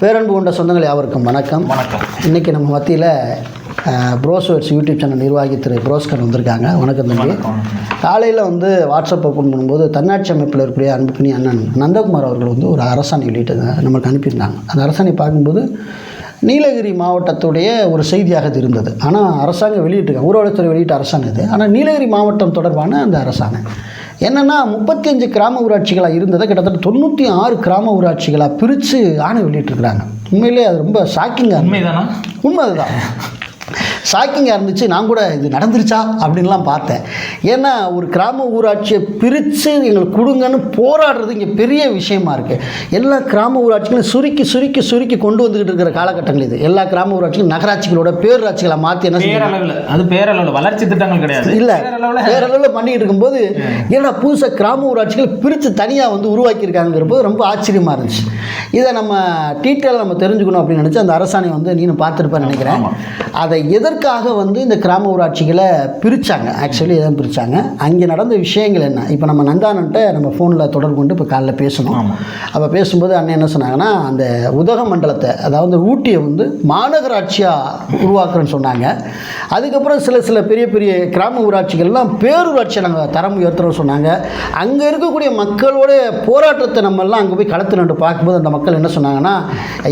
பேரன்பு கொண்ட சொந்தங்கள் யாவருக்கும் வணக்கம். வணக்கம். இன்றைக்கி நம்ம மத்தியில் ப்ரோஸ்வர்ஸ் யூடியூப் சேனல் நிர்வாகி திரு புரோஸ்கர் வந்திருக்காங்க. வணக்கம் தம்பி. காலையில் வந்து வாட்ஸ்அப் ஓப்பன் பண்ணும்போது தன்னாட்சி அமைப்பில் இருக்கக்கூடிய அன்புக்குனி அண்ணன் நந்தகுமார் அவர்கள் வந்து ஒரு அரசாணை வெளியிட்டு நமக்கு அனுப்பியிருந்தாங்க. அந்த அரசாணை பார்க்கும்போது நீலகிரி மாவட்டத்துடைய ஒரு செய்தியாக இது இருந்தது. ஆனால் அரசாங்கம் வெளியிட்டிருக்காங்க. ஊரகத்துறை வெளியிட்ட அரசாணை இது. ஆனால் நீலகிரி மாவட்டம் தொடர்பான அந்த அரசாணை. என்னென்னா முப்பத்தஞ்சு கிராம ஊராட்சிகளாக இருந்ததை கிட்டத்தட்ட தொண்ணூற்றி ஆறு கிராம ஊராட்சிகளாக பிரித்து ஆணை வெளியிட்டிருக்கிறாங்க. உண்மையிலே அது ரொம்ப ஷாக்கிங்காக உண்மைதானா? உண்மை அதுதான் ஷாக்கிங்காக இருந்துச்சு. நான் கூட இது நடந்துருச்சா? அப்படின்லாம் பார்த்தேன். ஏன்னா ஒரு கிராம ஊராட்சியை பிரித்து எங்களுக்கு கொடுங்கன்னு போராடுறது இங்கே பெரிய விஷயமா இருக்குது எல்லா கிராம ஊராட்சிகளும் சுருக்கி சுருக்கி சுருக்கி கொண்டு வந்துக்கிட்டு இருக்கிற காலகட்டங்கள் இது. எல்லா கிராம ஊராட்சிகளும் நகராட்சிகளோட பேரூராட்சிகளை மாற்றி என்ன பேரளவில். அது பேரளவில். வளர்ச்சி திட்டங்கள் கிடையாது. இல்லை. பேரளவில். பண்ணிக்கிட்டு இருக்கும்போது ஏன்னா புதுசாக கிராம ஊராட்சிகள் பிரித்து தனியாக வந்து உருவாக்கியிருக்காங்கிறப்போ ரொம்ப ஆச்சரியமாக இருந்துச்சு. இதை நம்ம டீட்டெயிலாக நம்ம தெரிஞ்சுக்கணும் அப்படின்னு நினச்சி அந்த அரசாணை வந்து நீனும் பார்த்துருப்பேன்னு நினைக்கிறேன். அதை எதற்காக வந்து இந்த கிராம ஊராட்சிகளை பிரித்தாங்க ஆக்சுவலி எதாவது பிரித்தாங்க அங்கே நடந்த விஷயங்கள் என்ன? இப்போ நம்ம நந்தானன்ட்ட நம்ம ஃபோனில் தொடர்பு கொண்டு இப்போ காலைல பேசணும். அப்போ பேசும்போது அண்ணன் என்ன சொன்னாங்கன்னா அந்த உதகமண்டலத்தை அதாவது ஊட்டியை வந்து மாநகராட்சியாக உருவாக்குறேன்னு சொன்னாங்க. அதுக்கப்புறம் சில சில பெரிய பெரிய கிராம ஊராட்சிகள்லாம் பேரூராட்சியை நாங்கள் தரம் உயர்த்துறோம்னு சொன்னாங்க. அங்கே இருக்கக்கூடிய மக்களோட போராட்டத்தை நம்ம எல்லாம் அங்கே போய் களத்தில் நின்று பார்க்கும்போது அந்த மக்கள் என்ன சொன்னாங்கன்னா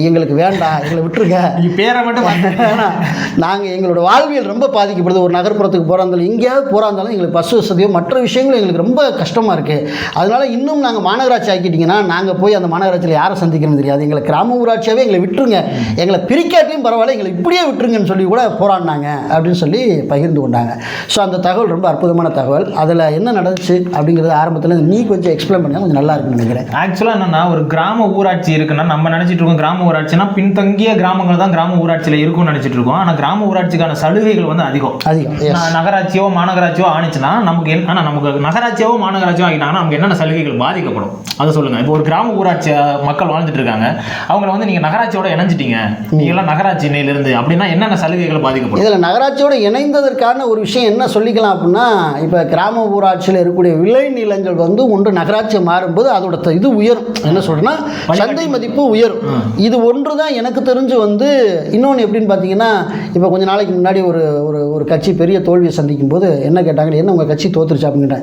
எங்களுக்கு வேண்டாம் எங்களை விட்டுருங்க. நீ பேரை மட்டும் நாங்கள் எங்களோட வாழ்வியல் ரொம்ப பாதிக்கப்படுது. ஒரு நகர்ப்புறத்துக்கு போகிறா இருந்தாலும் எங்கேயாவது போகிறா இருந்தாலும் எங்களுக்கு பஸ் வசதியோ மற்ற விஷயங்களும் எங்களுக்கு ரொம்ப கஷ்டமாக இருக்குது அதனால் இன்னும் நாங்கள் மாநகராட்சி ஆக்கிட்டிங்கன்னா நாங்கள் போய் அந்த மாநகராட்சியில் யாரை சந்திக்கணும்னு தெரியாது. எங்களை கிராம ஊராட்சியாகவே எங்களை விட்டுருங்க. எங்களை பிரிக்காட்டியும் பரவாயில்ல எங்களை இப்படியே விட்டுருங்கன்னு சொல்லி கூட போராடினாங்க அப்படின்னு சொல்லி பகிர்ந்து கொண்டாங்க. ஸோ அந்த தகவல் ரொம்ப அற்புதமான தகவல். அதில் என்ன நடந்துச்சு அப்படிங்கிறது ஆரம்பத்தில் நீ கொஞ்சம் எக்ஸ்பிளைன் பண்ணால் கொஞ்சம் நல்லா இருக்குன்னு நினைக்கிறேன். ஆக்சுவலாக என்னென்னா ஒரு கிராம ஊராட்சி இருக்குன்னா நம்ம நினச்சிட்டு இருக்கோம் கிராம ஊராட்சினா பின்தங்கிய கிராமங்கள் தான் கிராம ஊராட்சியில் இருக்கும்னு நினச்சிட்டு இருக்கோம். ஆனால் கிராம ஊராட்சிக்கான சலுகைகள் வந்து அதிகம். அதிகம் நகராட்சியோ மாநகராட்சியோ ஆணுச்சுன்னா நமக்கு ஆனா நமக்கு நகராட்சியோ மாநகராட்சியோ ஆகிட்டாங்கன்னா நமக்கு என்னென்ன சலுகைகள் பாதிக்கப்படும்? அதை சொல்லுங்க. இப்போ ஒரு கிராம ஊராட்சி மக்கள் வாழ்ந்துட்டு இருக்காங்க. அவங்கள வந்து நீங்க நகராட்சியோட இணைஞ்சிட்டீங்க. நீங்க எல்லாம் நகராட்சி இருந்து அப்படின்னா என்னென்ன சலுகைகள் பாதிக்கப்படும்? இதில் நகராட்சியோட இணைந்ததற்கான ஒரு விஷயம் என்ன சொல்லிக்கலாம் அப்படின்னா இப்போ கிராம ஊராட்சியில் இருக்கக்கூடிய விளை நிலங்கள் வந்து ஒன்று நகராட்சி மாறும்போது அதோட இது உயரும். என்ன சொல்றேன்னா சந்தை மதிப்பு உயரும். இது ஒன்று தான் எனக்கு தெரிஞ்சு வந்து இன்னொன்று எப்படின்னு பார்த்தீங்கன்னா இப்போ கொஞ்ச நாளைக்கு முன்னாடி ஒரு ஒரு ஒரு கட்சி பெரிய தோல்வியை சந்திக்கும் போது என்ன கேட்டாங்க? என்ன உங்கள் கட்சி தோத்துருச்சு? அப்படின்னு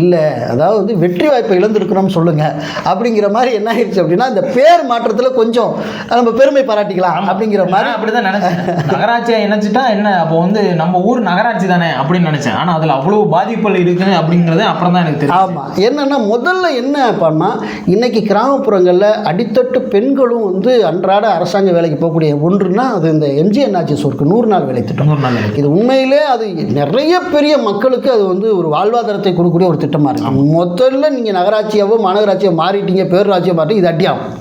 இல்லை அதாவது வந்து வெற்றி வாய்ப்பை இழந்திருக்கிறோம்னு சொல்லுங்க. அப்படிங்கிற மாதிரி என்ன ஆயிடுச்சு அப்படின்னா இந்த பேர் மாற்றத்தில் கொஞ்சம் நம்ம பெருமை பாராட்டிக்கலாம் அப்படிங்கிற மாதிரி. அப்படிதான் நினைச்சேன். நகராட்சியா இணைச்சிட்டா என்ன? அப்போ வந்து நம்ம ஊர் நகராட்சி தானே அப்படின்னு நினைச்சேன். ஆனா அதுல அவ்வளவு பாதிப்புகள் இருக்கு அப்படிங்கறது அப்புறம் தான் எனக்கு தெரியும் ஆமாம் என்னன்னா முதல்ல என்ன பண்ணா இன்னைக்கு கிராமப்புறங்களில் அடித்தட்டு பெண்களும் வந்து அன்றாட அரசாங்க வேலைக்கு போகக்கூடிய ஒன்றுனா அது இந்த எம்ஜிஎன் ஆட்சிஸ் ஒர்க்கு நூறு நாள் வேலை திட்டம். நூறு நாள் வேலை. இது உண்மையிலே அது நிறைய பெரிய மக்களுக்கு அது வந்து ஒரு வாழ்வாதாரத்தை கொடுக்கக்கூடிய ஒரு திட்டமாக இருக்கு. முதல்ல நீங்கள் நகராட்சியாவோ மாநகராட்சியோ மாறிட்டீங்க பேரூராட்சியோ மாறிட்டு இது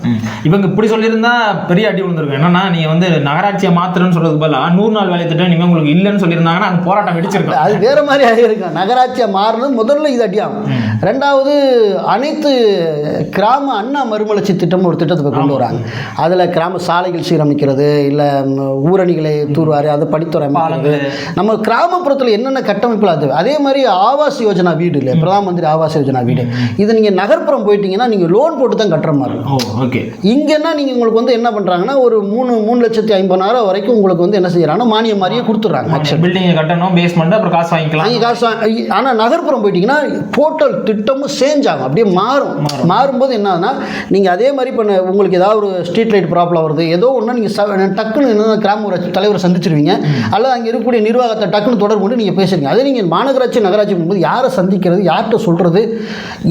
ம். இவங்க இப்படி சொல்லியிருந்தா பெரிய அடி விழுந்திருக்கும். என்னன்னா நீங்க வந்து நகராட்சியை மாத்துறேன்னு சொல்றதுக்கு பதிலா நூறு நாள் வேலை திட்டம் இனிமே உங்களுக்கு இல்லைன்னு சொல்லியிருந்தாங்கன்னா அங்க போராட்டம் வெடிச்சிருக்கும். அது வேற மாதிரி ஆகியிருக்கும் நகராட்சியாக மாறினது முதல்ல இது அடியாகும் ரெண்டாவது அனைத்து கிராம அண்ணா மறுமலர்ச்சி திட்டம் ஒரு திட்டத்தை கொண்டு வராங்க. அதில் கிராம சாலைகள் சீரமைக்கிறது இல்லை ஊரணிகளை தூர்வாரி அதை படித்துறை அமைக்கிறது நம்ம கிராமப்புறத்தில் என்னென்ன கட்டமைப்புகள் அது அதே மாதிரி ஆவாஸ் யோஜனா வீடு இல்லை பிரதான் மந்திரி ஆவாஸ் யோஜனா வீடு. இது நீங்கள் நகர்ப்புறம் போயிட்டீங்கன்னா நீங்கள் லோன் போட்டு தான் கட்டுற மாதிரி இருக்கும். ஓகே இங்கன்னா நீங்கள் உங்களுக்கு வந்து என்ன பண்ணுறாங்கன்னா ஒரு மூணு மூணு லட்சத்தி ஐம்பதாயிரம் வரைக்கும் உங்களுக்கு வந்து என்ன செய்யறாங்கன்னா மானியம் மாதிரியே கொடுத்துட்றாங்க பில்டிங்கை கட்டணும் பேஸ்மெண்ட் அப்புறம் காசு வாங்கிக்கலாம். அங்கே காசு ஆனால் நகர்ப்புறம் போயிட்டீங்கன்னா டோட்டல் திட்டமும் சேஞ்ச் ஆகும் அப்படியே மாறும். மாறும்போது என்ன ஆகுதுன்னா நீங்கள் அதே மாதிரி இப்போ உங்களுக்கு ஏதாவது ஒரு ஸ்ட்ரீட் லைட் ப்ராப்ளம் வருது ஏதோ ஒன்று நீங்கள் டக்குன்னு என்ன கிராம தலைவரை சந்திச்சிருவீங்க. அல்லது அங்கே இருக்கக்கூடிய நிர்வாகத்தை டக்குன்னு தொடர்பு கொண்டு நீங்கள் பேசுறீங்க. அதே நீங்கள் மாநகராட்சி நகராட்சி போகும்போது யாரை சந்திக்கிறது யார்கிட்ட சொல்கிறது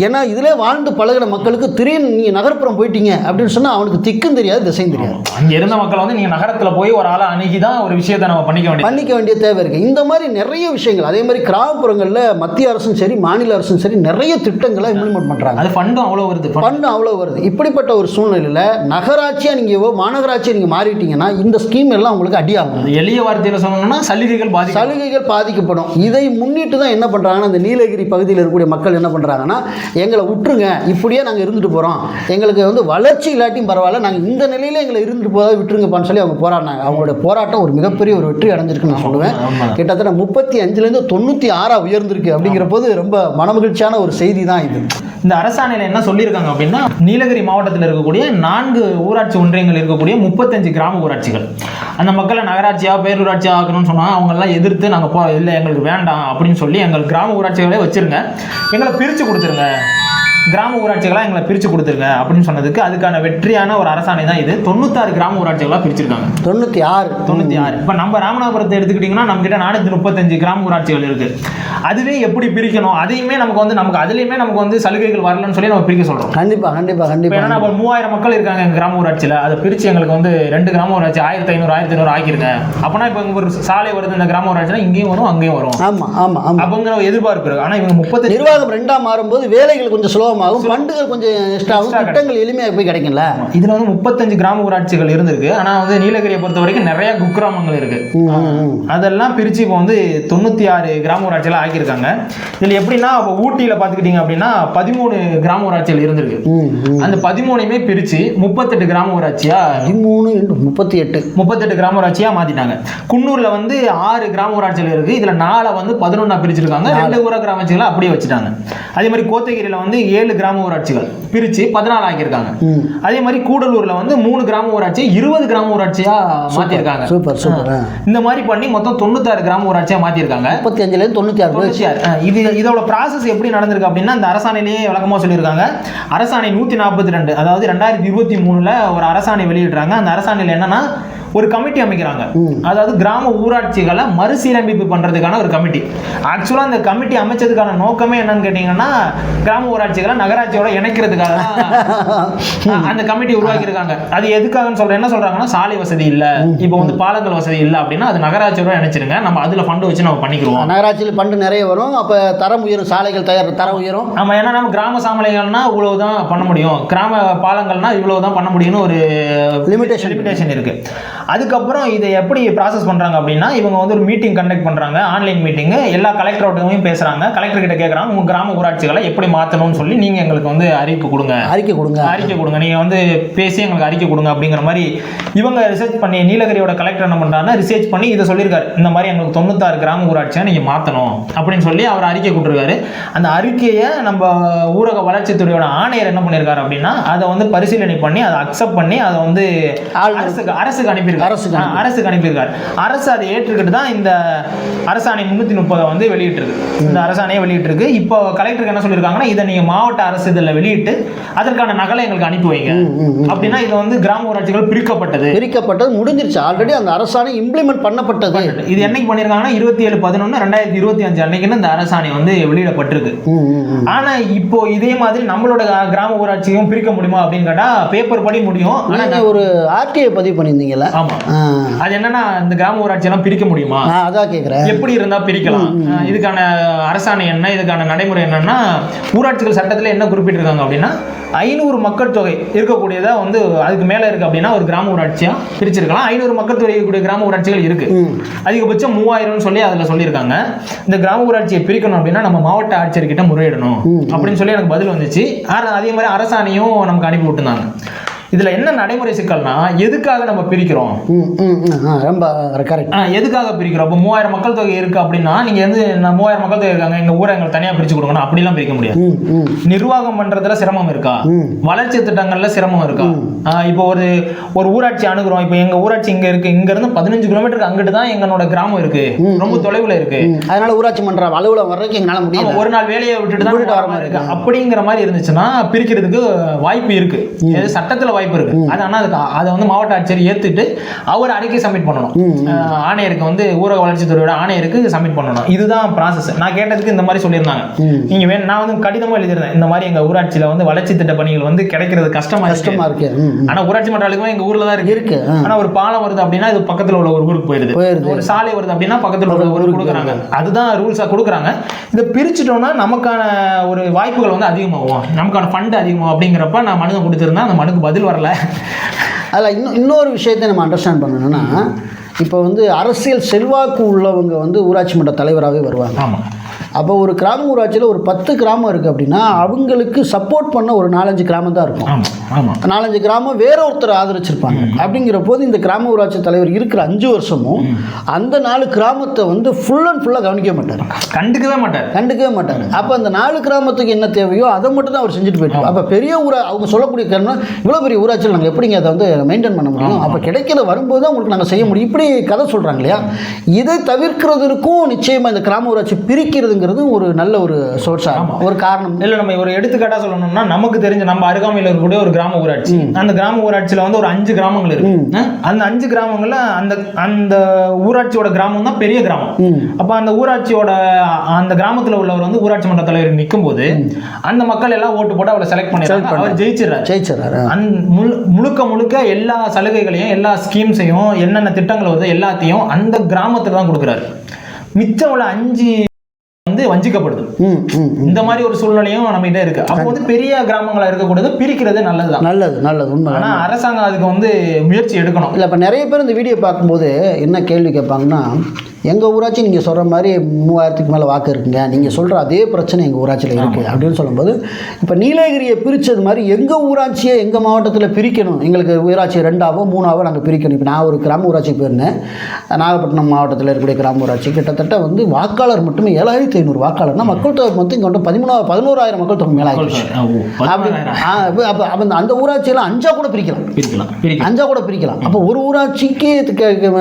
ஏன்னா இதிலே வாழ்ந்து பழகின மக்களுக்கு திடீர்னு நீங்கள் நகர்ப்புறம் போயிட்டீங்க அப்படின்னு சொன்னால் அவனுக்கு திக்கும் தெரியாது திசையும் தெரியாது. அங்க இருந்த மக்கள் வந்து நீங்க நகரத்துல போய் ஒரு ஆளை அணுகி தான் ஒரு விஷயத்தை நம்ம பண்ணிக்க வேண்டியது. பண்ணிக்க வேண்டிய தேவை இருக்குது இந்த மாதிரி நிறைய விஷயங்கள் அதே மாதிரி கிராமப்புறங்களில் மத்திய அரசும் சரி மாநில அரசும் சரி நிறைய திட்டங்களை இம்ப்ளிமெண்ட் பண்ணுறாங்க அது ஃபண்டும் அவ்வளோ வருது fund. ஃபண்டு அவ்வளோ வருது. இப்படிப்பட்ட ஒரு சூழ்நிலையில் நகராட்சியாக நீங்கள் மாநகராட்சியாக நீங்கள் மாறிட்டீங்கன்னா இந்த ஸ்கீம் எல்லாம் உங்களுக்கு அடியாகும் எளிய வார்த்தையில சொல்லணும்னா சலுகைகள் பாதி சலுகைகள் பாதிக்கப்படும். இதை முன்னிட்டு தான் என்ன பண்ணுறாங்கன்னா இந்த நீலகிரி பகுதியில் இருக்கக்கூடிய மக்கள் என்ன பண்ணுறாங்கன்னா எங்களை விட்டுருங்க இப்படியே நாங்கள் இருந்துட்டு போகிறோம் எங்களுக்கு வந்து வளர்ச்சி இல்லாட்டியும் பரவாயில்ல நாங்கள் இந்த நிலையில எங்களை இருந்துட்டு போதா விட்டுருங்கப்பான்னு சொல்லி அவங்க போராடினாங்க அவங்களோட போராட்டம் ஒரு மிகப்பெரிய ஒரு வெற்றி அடைஞ்சிருக்குன்னு நான் சொல்லுவேன். கிட்டத்தட்ட முப்பத்தி அஞ்சுலேருந்து தொண்ணூற்றி ஆறாக உயர்ந்திருக்கு அப்படிங்கிற போது ரொம்ப மனமகிழ்ச்சியான ஒரு செய்தி தான் இது. இந்த அரசாணையில் என்ன சொல்லியிருக்காங்க அப்படின்னா நீலகிரி மாவட்டத்தில் இருக்கக்கூடிய நான்கு ஊராட்சி ஒன்றியங்கள் இருக்கக்கூடிய முப்பத்தஞ்சு கிராம ஊராட்சிகள். அந்த மக்களை நகராட்சியாக பேரூராட்சியாக ஆக்கணும்னு சொன்னால் அவங்கெல்லாம் எதிர்த்து நாங்கள் போ இல்லை எங்களுக்கு வேண்டாம் அப்படின்னு சொல்லி எங்கள் கிராம ஊராட்சிகளே வச்சிருங்க. எங்களை பிரித்து கொடுத்துருங்க. கிராம ஊராட்சிகளாக எங்களை பிரித்து கொடுத்துருங்க அப்படின்னு சொன்னதுக்கு அதுக்கான வெற்றியான ஒரு அரசாணை தான் இது. தொண்ணூத்தாறு கிராம ஊராட்சிகளாக பிரிச்சிருக்காங்க. தொண்ணூற்றி ஆறு. தொண்ணூற்றி ஆறு. இப்போ நம்ம ராமநாதபுரத்தை எடுத்துக்கிட்டிங்கன்னா நம்மக்கிட்ட நானூற்றி முப்பத்தஞ்சு கிராம ஊராட்சிகள் இருக்குது அதுவே எப்படி பிரிக்கணும்? அதையுமே நமக்கு வந்து நமக்கு அதுலேயுமே நமக்கு வந்து சலுகைகள் வரலன்னு சொல்லி நம்ம பிரிக்க சொல்கிறோம் கண்டிப்பாக கண்டிப்பாக கண்டிப்பாக என்னன்னா ஒரு மூவாயிரம் மக்கள் இருக்காங்க எங்கள் கிராம ஊராட்சியில். அதை பிரித்து எங்களுக்கு வந்து ரெண்டு கிராம ஊராட்சி ஆயிரத்தி ஐநூறு ஆயிரத்தி ஐநூறு ஆக்கிருங்க. அப்போனா இப்போ இங்க ஒரு சாலை வருது இந்த கிராம ஊராட்சினா இங்கேயும் வரும் அங்கேயும் வரும். ஆமாம் ஆமாம் ஆமாம் எதிர்பார்ப்பு இருக்கு. ஆனால் இவங்க முப்பத்தஞ்சு நிர்வாகம் ரெண்டாக மாறும்போது வேலைகள் கொஞ்சம் சுலபமாகும் ஃபண்டுகள் கொஞ்சம் எக்ஸ்ட்ராகும் Extra திட்டங்கள் எளிமையாக போய் கிடைக்கும்ல? இதுல வந்து முப்பத்தஞ்சு கிராம ஊராட்சிகள் இருந்திருக்கு. ஆனா வந்து நீலகிரியை பொறுத்த வரைக்கும் நிறைய குக்கிராமங்கள் இருக்கு. அதெல்லாம் பிரிச்சு இப்போ வந்து தொண்ணூத்தி ஆறு கிராம ஊராட்சிகள் ஆக்கியிருக்காங்க. இதுல எப்படின்னா இப்போ ஊட்டியில பாத்துக்கிட்டீங்க அப்படின்னா பதிமூணு கிராம ஊராட்சிகள் இருந்திருக்கு. அந்த பதிமூணையுமே பிரிச்சு முப்பத்தெட்டு கிராம ஊராட்சியா? பதிமூணு முப்பத்தி எட்டு முப்பத்தெட்டு கிராம ஊராட்சியா மாத்திட்டாங்க. குன்னூர்ல வந்து ஆறு கிராம ஊராட்சிகள் இருக்கு. இதுல நாலை வந்து பதினொன்னா பிரிச்சிருக்காங்க. ரெண்டு ஊர கிராமச்சிகளை அப்படியே வச்சுட்டாங்க. அதே மாதிரி கோத்தகிரியில வந்து ஏழு கிராம ஊராட்சிகள் பிரிச்சு பதினாலு ஆக்கியிருக்காங்க. அதே மாதிரி கூடலூர்ல வந்து மூணு கிராம ஊராட்சி இருபது கிராம ஊராட்சியா மாத்திருக்காங்க சூப்பர் சூப்பர். இந்த மாதிரி பண்ணி மொத்தம் தொண்ணூத்தாறு கிராம ஊராட்சியா மாத்திருக்காங்க முப்பத்தி ஆறு போய் தொண்ணூத்தி ஆறு. இது இதோட ப்ராசஸ் எப்படி நடந்திருக்கு அப்படின்னா இந்த அரசாணையிலேயே விளக்கமா சொல்லியிருக்காங்க. அரசாணை நூத்தி நாற்பத்தி ரெண்டு அதாவது ரெண்டாயிரத்தி இருபத்தி மூணுல ஒரு அரசாணை வெளியிடுறாங்க. அந்த அரசாணையில் என்னன்னா ஒரு கமிட்டி அமைக்கிறாங்க. அதாவது கிராம ஊராட்சிகளை மறுசீரமைப்பு பண்றதுக்கான ஒரு கமிட்டி. ஆக்சுவலா அந்த கமிட்டி அமைச்சதுக்கான நோக்கமே என்னன்னு கேட்டீங்கன்னா கிராம ஊராட்சிகளை நகராட்சியோட இணைக்கிறதுக்காக தான் அந்த கமிட்டி உருவாக்கியிருக்காங்க. அது எதுக்காகன்னு சொல்றேன் என்ன சொல்றாங்கன்னா சாலை வசதி இல்ல. இப்போ வந்து பாலங்கள் வசதி இல்ல அப்படின்னா அது நகராட்சியோட இணைச்சிருங்க. நம்ம அதுல ஃபண்டு வச்சு நம்ம பண்ணிக்கிறோம் நகராட்சியில் பண்டு நிறைய வரும். அப்போ தரம் உயரும் சாலைகள் தயார் தரம் உயரும். ஆமா ஏன்னா நம்ம கிராம சாமலைகள்னா இவ்வளவுதான் பண்ண முடியும். கிராம பாலங்கள்னா இவ்வளவுதான் பண்ண முடியும்னு ஒரு Limitation. லிமிடேஷன் இருக்கு. அதுக்கப்புறம் இதை எப்படி ப்ராசஸ் பண்றாங்க அப்படின்னா இவங்க வந்து ஒரு மீட்டிங் கண்டக்ட் பண்றாங்க ஆன்லைன் மீட்டிங் எல்லா கலெக்டரோட்டையும் பேசுறாங்க. கலெக்டர் கிட்ட கேட்கறாங்க உங்க கிராம ஊராட்சிகளை எப்படி மாத்தணும்னு சொல்லி நீங்க எங்களுக்கு வந்து அறிவிப்பு கொடுங்க. அறிக்கை கொடுங்க. அறிக்கை கொடுங்க. நீங்க வந்து பேசி எங்களுக்கு அறிக்கை கொடுங்க அப்படிங்கிற மாதிரி இவங்க ரிசர்ச் பண்ணி நீலகிரியோட கலெக்டர் என்ன பண்றாருன்னா ரிசர்ச் பண்ணி இதை சொல்லியிருக்காரு. இந்த மாதிரி எங்களுக்கு தொண்ணூத்தாறு கிராம ஊராட்சியை நீங்க மாத்தணும். அப்படின்னு சொல்லி அவர் அறிக்கை கொடுத்துருக்காரு. அந்த அறிக்கையை நம்ம ஊரக வளர்ச்சித்துறையோட ஆணையர் என்ன பண்ணியிருக்காரு அப்படின்னா அதை வந்து பரிசீலனை பண்ணி அதை அக்செப்ட் பண்ணி அதை வந்து அரசுக்கு அரசுக்கு அனுப்பியிருக்காரு. அரசுக்கு ஆ, அரசுக்கு அனுப்பியிருக்காரு. அரசு அதை ஏற்றுக்கிட்டு தான் இந்த அரசாணை முன்னூத்தி முப்பதை வந்து வெளியிட்டிருக்கு. இந்த அரசாணையை வெளியிட்டிருக்கு. இப்போ கலெக்டருக்கு என்ன சொல்லியிருக்காங்கன்னா இதை நீங்க மாவட்ட அரசு இதில் வெளியிட்டு அதற்கான நகலை எங்களுக்கு அனுப்பி வைங்க. அப்படின்னா இது வந்து கிராம ஊராட்சிகள் பிரிக்கப்பட்டது. பிரிக்கப்பட்டது முடிஞ்சிருச்சு. ஆல்ரெடி அந்த அரசாணை இம்ப்ளிமெண்ட் பண்ணப்பட்டது. இது என்னைக்கு பண்ணியிருக்காங்கன்னா இருபத்தி ஏழு பதினொன்று ரெண்டாயிரத்தி இருபத்தி அஞ்சு அன்னைக்குன்னு இந்த அரசாணை வந்து வெளியிடப்பட்டிருக்கு. ஆனா இப்போ இதே மாதிரி நம்மளோட கிராம ஊராட்சியும் பிரிக்க முடியுமா அப்படின்னு கேட்டா பேப்பர் படி முடியும். ஆனா ஒரு ஆர்டிஐ பதிவு பண்ணியிருந்தீங்கல்ல? ஆமா. ஆ. அது என்னன்னா இந்த கிராம ஊராட்சி எல்லாம் பிரிக்க முடியுமா? அதான் கேட்குறேன் எப்படி இருந்தா பிரிக்கலாம்? இதுக்கான அரசாணை என்ன? இதுக்கான நடைமுறை என்னன்னா ஊராட்சிகள் சட்டத்துல என்ன குறிப்பிட்டிருக்காங்க அப்படின்னா ஐநூறு மக்கள் தொகை இருக்கக்கூடியதா வந்து அதுக்கு மேல இருக்கு அப்படின்னா ஒரு கிராம ஊராட்சியா பிரிச்சிருக்கலாம். ஐநூறு மக்கள் தொகை இருக்கக்கூடிய கிராம ஊராட்சிகள் இருக்கு. அதிகபட்சம் மூவாயிரம்னு சொல்லி அதுல சொல்லியிருக்காங்க. இந்த கிராம ஊராட்சியை பிரிக்கணும் அப்படின்னா நம்ம மாவட்ட ஆட்சியர்கிட்ட முறையிடணும். அப்படின்னு சொல்லி எனக்கு பதில் வந்துச்சு. அதே மாதிரி அரசாணையும் நமக்கு அனுப்பி விட்டுருந்தாங்க. இதுல என்ன நடைமுறை சிக்கல்னா எதுக்காக நம்ம பிரிக்கிறோம்? ரொம்ப கரெக்ட் எதுக்காக பிரிக்கிறோம்? இப்போ மூவாயிரம் மக்கள் தொகை இருக்கு அப்படின்னா நீங்க வந்து மூவாயிரம் மக்கள் தொகை இருக்காங்க எங்க ஊரை எங்களுக்கு தனியா பிரிச்சு கொடுக்கணும் அப்படிலாம் பிரிக்க முடியாது. நிர்வாகம் பண்றதுல சிரமம் இருக்கா. வளர்ச்சி திட்டங்கள்ல சிரமம் இருக்கா? இப்போ ஒரு ஒரு ஊராட்சி அணுகுறோம். இப்போ எங்க ஊராட்சி இங்க இருக்கு இங்க இருந்து பதினஞ்சு கிலோமீட்டருக்கு அங்கிட்டு தான் எங்களோட கிராமம் இருக்கு. ரொம்ப தொலைவுல இருக்கு. அதனால ஊராட்சி மன்ற அலுவலகம் வர்றதுக்கு எங்களால் ஆமா, முடியல. ஒரு நாள் வேலையை விட்டுட்டு தான் வர மாதிரி இருக்கு. அப்படிங்கிற மாதிரி இருந்துச்சுன்னா பிரிக்கிறதுக்கு வாய்ப்பு இருக்கு. சட்டத்துல வாய்ப்பு இருக்கு. அது அதுக்கு அதை வந்து மாவட்ட ஆட்சியர் ஏத்துட்டு அவர் அறிக்கை சப்மிட் பண்ணணும். ஆணையருக்கு வந்து ஊரக வளர்ச்சித்துறையோட ஆணையருக்கு சப்மிட் பண்ணணும். இதுதான் ப்ராசஸ் நான் கேட்டதுக்கு இந்த மாதிரி சொல்லியிருந்தாங்க. நீங்க வேணும் நான் வந்து கடிதமா எழுதிருந்தேன் இந்த மாதிரி எங்க ஊராட்சியில வந்து வளர்ச்சி திட்ட பணிகள் வந்து கிடைக்கிறது கஷ்டமா கஷ்டமா இருக்கு. ஆனா ஊராட்சி மன்ற அலுவலகம் எங்க ஊர்ல தான் இருக்கு. ஆனா ஒரு பாலம் வருது அப்படின்னா இது பக்கத்துல உள்ள ஒரு ஊருக்கு போயிருது. ஒரு சாலை வருது அப்படின்னா பக்கத்துல உள்ள ஊருக்கு கொடுக்குறாங்க. அதுதான் ரூல்ஸா கொடுக்குறாங்க. இதை பிரிச்சுட்டோம்னா நமக்கான ஒரு வாய்ப்புகள் வந்து அதிகமாகும். நமக்கான ஃபண்ட் அதிகமாகும் அப்படிங்கிறப்ப நான் மனு கொடுத்துருந்தேன். அந்த மனுக்கு பதில் வரல. அதில் இன்னும் இன்னொரு விஷயத்தை நம்ம அண்டர்ஸ்டாண்ட் பண்ணணும்னா இப்போ வந்து அரசியல் செல்வாக்கு உள்ளவங்க வந்து ஊராட்சி மன்ற தலைவராகவே வருவாங்க. ஆமா. அப்போ ஒரு கிராம ஊராட்சியில் ஒரு பத்து கிராமம் இருக்குது அப்படின்னா அவங்களுக்கு சப்போர்ட் பண்ண ஒரு நாலஞ்சு கிராமம் தான் இருக்கும். நாலஞ்சு கிராமம் வேற ஒருத்தர் ஆதரிச்சிருப்பாங்க. அப்படிங்கிற போது இந்த கிராம ஊராட்சி தலைவர் இருக்கிற அஞ்சு வருஷமும் அந்த நாலு கிராமத்தை வந்து ஃபுல் அண்ட் ஃபுல்லாக கவனிக்க மாட்டார். கண்டுக்கவே மாட்டார். கண்டுக்கவே மாட்டார். அப்போ அந்த நாலு கிராமத்துக்கு என்ன தேவையோ அதை மட்டும் தான் அவர் செஞ்சுட்டு போயிட்டு அப்போ பெரிய ஊரா அவங்க சொல்லக்கூடிய காரணம் இவ்வளோ பெரிய ஊராட்சியில் நாங்கள் எப்படிங்க அதை வந்து மெயின்டைன் பண்ண முடியும்? அப்போ கிடைக்கிற வரும்போது தான் உங்களுக்கு நாங்கள் செய்ய முடியும். இப்படி கதை சொல்கிறாங்க இல்லையா? இதை தவிர்க்கிறதுக்கும் நிச்சயமாக இந்த கிராம ஊராட்சி பிரிக்கிறதுங்கிறது ஒரு நல்ல ஒரு சோர்ஸாக ஒரு காரணம். இல்ல நம்ம ஒரு எடுத்துக்காட்டா சொல்லணும்னா நமக்கு தெரிஞ்ச நம்ம அருகாமையில் இருக்கக்கூடிய ஒரு கிராம ஊராட்சி. அந்த கிராம ஊராட்சியில வந்து ஒரு அஞ்சு கிராமங்கள் இருக்கு. அந்த அஞ்சு கிராமங்கள்ல அந்த அந்த ஊராட்சியோட கிராமம் தான் பெரிய கிராமம். அப்ப அந்த ஊராட்சியோட அந்த கிராமத்துல உள்ளவர் வந்து ஊராட்சி மன்ற தலைவர் நிற்கும் போது அந்த மக்கள் எல்லாம் ஓட்டு போட்டு அவரை செலக்ட் பண்ணிடுறாங்க. அவர் ஜெயிச்சிடறாரு. ஜெயிச்சிடறாரு முழுக்க முழுக்க எல்லா சலுகைகளையும் எல்லா ஸ்கீம்ஸையும் என்னென்ன திட்டங்கள் வருதோ எல்லாத்தையும் அந்த கிராமத்துல தான் கொடுக்குறாரு. மிச்சம் உள்ள அஞ்சு வஞ்சிக்கப்படுது. இந்த மாதிரி ஒரு சூழ்நிலையும் நம்ம கிட்ட இருக்கு. அப்போ வந்து பெரிய கிராமங்களா இருக்கக்கூடாது பிரிக்கிறது நல்லதுதான். நல்லது நல்லது உண்மை ஆனா அரசாங்கம் அதுக்கு வந்து முயற்சி எடுக்கணும். இல்லை இப்போ நிறைய பேர் இந்த வீடியோ பார்க்கும்போது என்ன கேள்வி கேட்பாங்கன்னா எங்கள் ஊராட்சி நீங்கள் சொல்கிற மாதிரி மூவாயிரத்துக்கு மேலே வாக்கு இருக்குங்க. நீங்கள் சொல்கிற அதே பிரச்சனை எங்கள் ஊராட்சியில் இருக்குது அப்படின்னு சொல்லும்போது இப்போ நீலகிரியை பிரித்தது மாதிரி எங்கள் ஊராட்சியை எங்கள் மாவட்டத்தில் பிரிக்கணும்? எங்களுக்கு ஊராட்சி ரெண்டாவோ மூணாவோ நாங்கள் பிரிக்கணும். இப்போ நான் ஒரு கிராம ஊராட்சிக்கு போயிருந்தேன். நாகப்பட்டினம் மாவட்டத்தில் இருக்கக்கூடிய கிராம ஊராட்சி. கிட்டத்தட்ட வந்து வாக்காளர் மட்டுமே ஏழாயிரத்தி ஐநூறு வாக்காளர்னா மக்கள் தொகை மொத்தம் இங்கே வந்து பதிமூணாயிரம் பதினோராயிரம் மக்கள் தொகை மேலே ஆயிடுச்சு. ஓ, அப்படி அப்ப அந்த- அந்த ஊராட்சியெல்லாம் அஞ்சா கூட பிரிக்கலாம். பிரிக்கலாம் அஞ்சா கூட பிரிக்கலாம். அப்போ ஒரு ஊராட்சிக்கு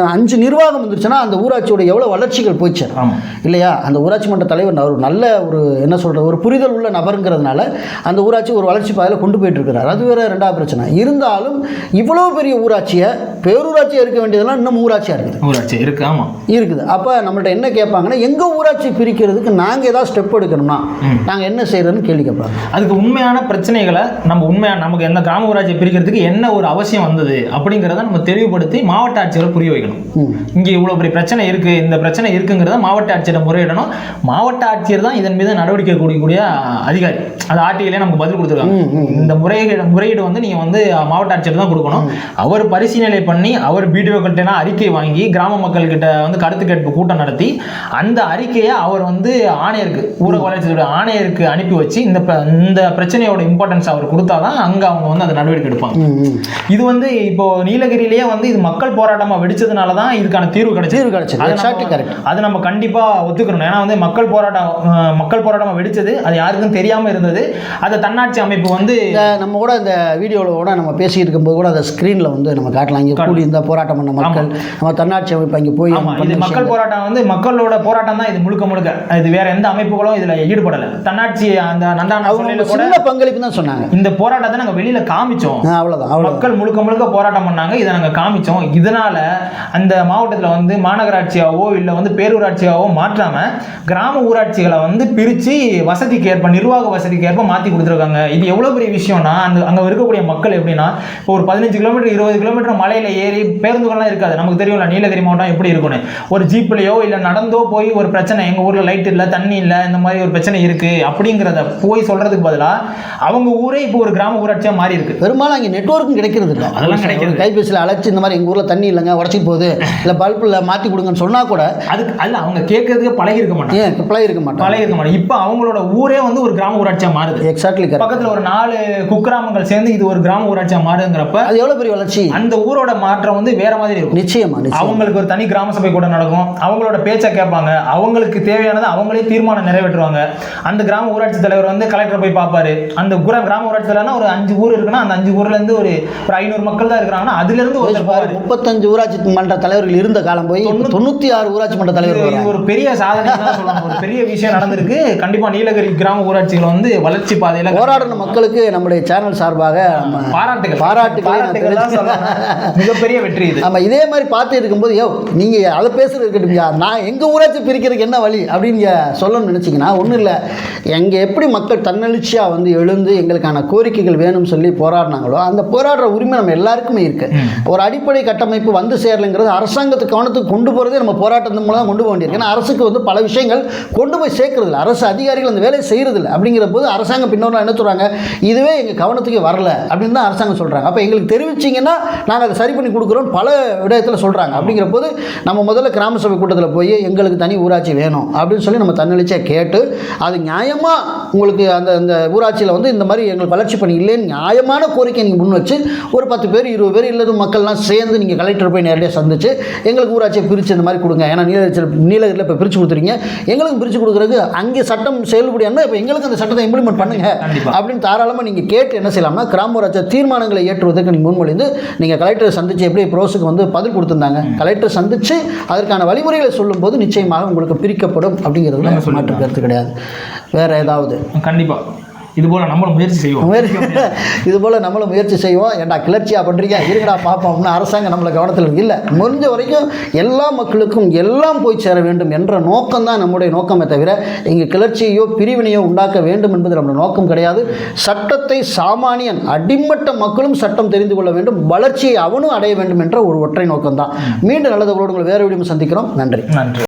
அஞ்சு நிர்வாகம் வந்துருச்சுன்னா அந்த ஊராட்சியோட எவ்வளோ வளர்ச்சிகள் ஆமா. இல்லையா? அந்த ஊராட்சி மன்ற தலைவர் ஒரு நல்ல ஒரு என்ன சொல்கிறது ஒரு புரிதல் உள்ள நபருங்கிறதுனால அந்த ஊராட்சி ஒரு வளர்ச்சி பாதையில் கொண்டு போயிட்டு இருக்கிறார். அது வேற ரெண்டாவது பிரச்சனை. இருந்தாலும் இவ்வளோ பெரிய ஊராட்சியை பேரூராட்சியாக இருக்க வேண்டியதெல்லாம் இன்னும் ஊராட்சியாக இருக்குது. ஊராட்சி இருக்கு ஆமா. இருக்குது. அப்போ நம்மள்ட்ட என்ன கேட்பாங்கன்னா எங்கள் ஊராட்சி பிரிக்கிறதுக்கு நாங்கள் ஏதாவது ஸ்டெப் எடுக்கணும்னா நாங்கள் என்ன செய்யறதுன்னு கேள்வி கேட்பாங்க. அதுக்கு உண்மையான பிரச்சனைகளை நம்ம உண்மையான நமக்கு எந்த கிராம ஊராட்சியை பிரிக்கிறதுக்கு என்ன ஒரு அவசியம் வந்தது அப்படிங்கிறத நம்ம தெளிவுபடுத்தி மாவட்ட ஆட்சியரை புரிய வைக்கணும். இங்கே இவ்வளோ பெரிய பிரச்சனை இருக்கு இந்த பிரச்சனை இருக்குங்கிறத மாவட்ட ஆட்சியரை முறையிடணும். மாவட்ட ஆட்சியர் தான் இதன் மீது நடவடிக்கை எடுக்கக்கூடிய அதிகாரி. அது ஆர்டிஐலே நமக்கு பதில் கொடுத்துருக்காங்க. இந்த முறையீடு முறையீடு வந்து நீங்கள் வந்து மாவட்ட ஆட்சியர் தான் கொடுக்கணும். அவர் பரிசீலனை பண்ணி அவர் பிடிஓக்கள்கிட்ட அறிக்கை வாங்கி கிராம மக்கள்கிட்ட வந்து கருத்து கேட்பு கூட்டம் நடத்தி அந்த அறிக்கையை அவர் வந்து ஆணையருக்கு ஊரக வளர்ச்சித்துறை ஆணையருக்கு அனுப்பி வச்சு இந்த இந்த பிரச்சனையோட இம்பார்ட்டன்ஸ் அவர் கொடுத்தாதான் அங்க அவங்க வந்து அந்த நடவடிக்கை எடுப்பாங்க. இது வந்து இப்போ நீலகிரியிலேயே வந்து இது மக்கள் போராட்டமா வெடிச்சதுனால தான் இதுக்கான தீர்வு கிடைச்சது. தீர்வு கிடைச்சது. அது நம்ம- correct. அது நம்ம கண்டிப்பா ஒத்துக்கணும். ஏன்னா வந்து மக்கள் போராட்டம் மக்கள் போராட்டமா வெடிச்சது அது யாருக்கும் தெரியாம இருந்தது. அதை தன்னாட்சி அமைப்பு வந்து நம்ம கூட இந்த வீடியோவில் கூட நம்ம பேசிட்டு இருக்கும்போது கூட அதை ஸ்க்ரீனில் வந்து நம்ம காட்டலாம். இங்கே கூடி இந்த போராட்டம் பண்ண மக்கள். நம்ம தன்னாட்சி அமைப்பு அங்கே போய் இது மக்கள். போராட்டம் வந்து மக்களோட போராட்டம் தான் இது முழுக்க முழுக்க. இது வேற எந்த அமைப்புகளும் இதுல ஈடுபடல. தன்னாட்சி அந்த நந்தான பங்களிப்பு தான் சொன்னாங்க. இந்த போராட்டத்தை நாங்க வெளியில காமிச்சோம். அவ்வளவுதான். மக்கள் முழுக்க முழுக்க போராட்டம் பண்ணாங்க. இதை நாங்க காமிச்சோம். இதனால அந்த மாவட்டத்துல வந்து மாநகராட்சியாவோ இல்ல வந்து பேரூராட்சியாவோ மாற்றாம கிராம ஊராட்சிகளை வந்து பிரிச்சு வசதிக்கு ஏற்ப நிர்வாக வசதிக்கு ஏற்ப மாத்தி கொடுத்துருக்காங்க. இது எவ்வளவு பெரிய விஷயம்னா அந்த அங்க இருக்கக்கூடிய மக்கள் எப்படின்னா இப்போ ஒரு பதினஞ்சு கிலோமீட்டர் இருபது கிலோமீட்டர் மலையில ஏறி பேருந்துகள்லாம் இருக்காது. நமக்கு தெரியும்ல நீலகிரி மாவட்டம் எப்படி இருக்கும்னு. ஒரு ஜீப்லயோ இல்ல நடந்தோ போய் ஒரு பிரச்சனை எங்க ஊர்ல லைட் இல்ல தண்ணி இல்ல இந்த மாதிரி ஒரு பிரச்சனை இருக்கு அப்படிங்கிறத போய் சொல்றதுக்கு பதிலா அவங்க ஊரே இப்போ ஒரு கிராம ஊராட்சியா மாறி இருக்கு. பெரும்பாலும் அங்கே நெட்வொர்க்கும் கிடைக்கிறது இல்லை. அதெல்லாம் கிடைக்கிறது. கைபேசியில் அழைச்சி இந்த மாதிரி எங்கள் ஊரில் தண்ணி இல்லைங்க உடச்சிட்டு போகுது இல்லை பல்பில் மாற்றி கொடுங்கன்னு சொன்னால் கூட அதுக்கு அல்ல அவங்க கேட்கறதுக்கு பழகி இருக்க மாட்டாங்க ரிப்ளை இருக்க மாட்டாங்க? பழகி இருக்க மாட்டாங்க. இப்போ அவங்களோட ஊரே வந்து ஒரு கிராம ஊராட்சியா மாறுது. எக்ஸாக்ட்லி பக்கத்துல ஒரு நாலு குக்கிராமங்கள் சேர்ந்து இது ஒரு கிராம ஊராட்சியா மாறுங்கிறப்ப அது எவ்வளோ பெரிய வளர்ச்சி? அந்த ஊரோட மாற்றம் வந்து வேற மாதிரி இருக்கும். நிச்சயமா அவங்களுக்கு ஒரு தனி கிராம சபை கூட நடக்கும். அவங்களோட பேச்சை கேட்பாங்க. அவங்களுக்கு தேவையானதை அவங்களே தீர்மானம் நிறைவேற்றுவாங்க. அந்த கிராம ஊராட்சி தலைவர் வந்து கலெக்டர் போய் பார்ப்பாரு. அந்த குர கிராம ஊராட்சி தலைவர்னா ஒரு அஞ்சு ஊர் இருக்குன்னா அந்த அஞ்சு ஊர்ல இருந்து ஒரு ஒரு ஐநூறு மக்கள் தான் இருக்கிறாங்கன்னா அதுல இருந்து ஒருத்தர் முப்பத்தஞ்சு ஊராட்சி மன்ற தலைவர்கள் இருந்த காலம் போய் தொண்ணூத்தி ஆறு ஊராட்சி மன்ற தலைவர் ஒரு பெரிய சாதனை தான் சொல்லலாம் ஒரு பெரிய விஷயம் நடந்திருக்கு. கண்டிப்பா நீலகிரி கிராம ஊராட்சிகள் வந்து வளர்ச்சி பாதையில போராடின மக்களுக்கு நம்முடைய சேனல் சார்பாக பாராட்டுகள். பாராட்டுகளை மிகப்பெரிய வெற்றி இது. நம்ம இதே மாதிரி பார்த்து இருக்கும்போது யோ நீங்கள் அதை பேசுறது இருக்கட்டும்யா நான் எங்கள் ஊராட்சி பிரிக்கிறதுக்கு என்ன வழி அப்படின்னு சொல்லணும்னு நினச்சிங்கன்னா ஒன்றும் இல்லை. எங்கே எப்படி மக்கள் தன்னெழுச்சியாக வந்து எழுந்து எங்களுக்கான கோரிக்கைகள் வேணும்னு சொல்லி போராடினாங்களோ அந்த போராடுற உரிமை நம்ம எல்லாருக்குமே இருக்கு. ஒரு அடிப்படை கட்டமைப்பு வந்து சேரலைங்கிறது அரசாங்கத்துக்கு கவனத்துக்கு கொண்டு போகிறதே நம்ம போராட்டத்தின் மூலம் தான் கொண்டு போக வேண்டியிருக்கு. ஏன்னா அரசுக்கு வந்து பல விஷயங்கள் கொண்டு போய் சேர்க்கறது இல்லை. அரசு அதிகாரிகள் அந்த வேலையை செய்கிறதில்ல அப்படிங்கிற போது அரசாங்கம் பின்னோட என்ன சொல்கிறாங்க இதுவே எங்கள் கவனத்துக்கு வரல அப்படின்னு தான் அரசாங்கம் சொல்கிறாங்க அப்போ எங்களுக்கு தெரிவிச்சிங்கன்னா நாங்கள் அதை சரி பண்ணி கொடுக்குறோம் பல விடயத்தில் சொல்கிறாங்க அப்படிங்கிற போது நம்ம முதல்ல கிராம சபை கூட்டத்தில் போய் எங்களுக்கு தனி ஊராட்சி வேணும் அப்படின்னு சொல்லி நம்ம தன்னெழுச்சியாக கேட்டு அது நியாயமாக உங்களுக்கு அந்த அந்த ஊராட்சியில் வந்து இந்த மாதிரி எங்களுக்கு வளர்ச்சி பணி இல்லைன்னு நியாயமான கோரிக்கை நீங்கள் முன் வச்சு ஒரு பத்து பேர் இருபது பேர் இல்லது மக்கள்லாம் சேர்ந்து நீங்கள் கலெக்டர் போய் நேரடியாக சந்திச்சு எங்களுக்கு ஊராட்சியை பிரித்து இந்த மாதிரி கொடுங்க. ஏன்னா நீலகிரி நீலகிரியில் இப்போ பிரித்து கொடுத்துறீங்க. எங்களுக்கு பிரித்து கொடுக்குறதுக்கு அங்கே சட்டம் செயல்படியானா இப்போ எங்களுக்கு அந்த சட்டத்தை இம்ப்ளிமெண்ட் பண்ணுங்க. அப்படின்னு தாராளமாக நீங்கள் கேட்டு என்ன செய்யலாம்னா கிராம ஊராட்சி தீர்மானங்களை ஏற்றுவதற்கு நீங்கள் முன்மொழிந்து நீங்கள் கலெக்டரை சந்திச்சு எப்படி ப்ரோஸுக்கு வந்து பதில் கொடுத்துருந்தாங்க. கலெக்டர் சந்திச்சு அதற்கான வழிமுறைகளை சொல்லும்போது நிச்சயமாக உங்களுக்கு பிரிக்கப்படும் அப்படிங்கிறதுல மாற்று கருத்து கிடையாது. வேற ஏதாவது? கண்டிப்பா. இது போல நம்மளும் முயற்சி செய்வோம். முயற்சி இது போல் நம்மளும் முயற்சி செய்வோம். ஏன்டா கிளர்ச்சியாக பண்ணுறீங்க இருங்கடா பார்ப்போம்னு அரசாங்கம் நம்மளை கவனத்தில் இல்லை முடிஞ்ச வரைக்கும் எல்லா மக்களுக்கும் எல்லாம் போய் சேர வேண்டும் என்ற நோக்கம் தான் நம்முடைய நோக்கமே தவிர இங்கே கிளர்ச்சியோ பிரிவினையோ உண்டாக்க வேண்டும் என்பது நம்முடைய நோக்கம் கிடையாது. சட்டத்தை சாமானியன் அடிமட்ட மக்களும் சட்டம் தெரிந்து கொள்ள வேண்டும். வளர்ச்சியை அவனும் அடைய வேண்டும் என்ற ஒரு ஒற்றை நோக்கம் தான் மீண்டும் நல்லதவர்களோடு உங்களை வேறு வீடியோ சந்திக்கிறோம். நன்றி. நன்றி.